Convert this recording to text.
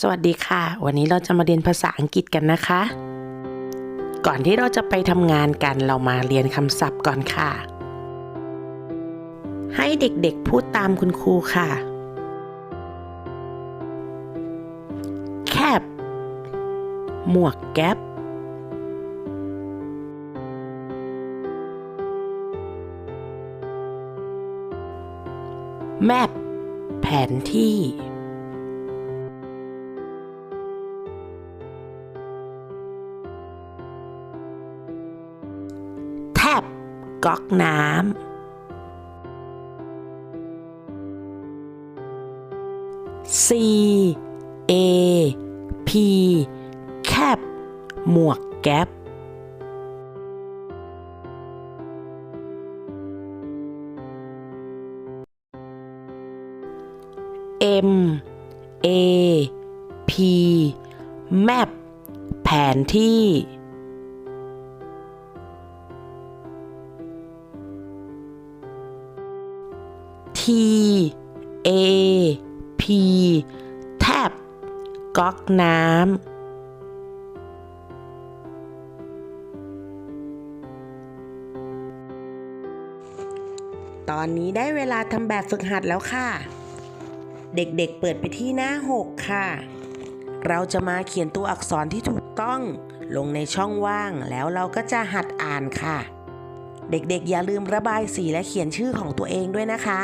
สวัสดีค่ะ วันนี้เราจะมาเรียนภาษาอังกฤษกันนะคะ ก่อนที่เราจะไปทำงานกันเรามาเรียนคำศัพท์ก่อนค่ะ ให้เด็กๆพูดตามคุณครูค่ะแคบหมวกแก๊ปแมปแผนที่ ก๊อกน้ำ C A P แคบหมวกแก๊ป M A P แมปแผนที่ A P แทบก๊อกน้ำ ตอนนี้ได้เวลาทำแบบฝึกหัดแล้วค่ะ เด็กๆเปิดไปที่หน้า 6 ค่ะ เราจะมาเขียนตัวอักษรที่ถูกต้อง ลงในช่องว่างแล้วเราก็จะหัดอ่านค่ะ เด็กๆ อย่าลืมระบายสีและเขียนชื่อของตัวเองด้วยนะคะ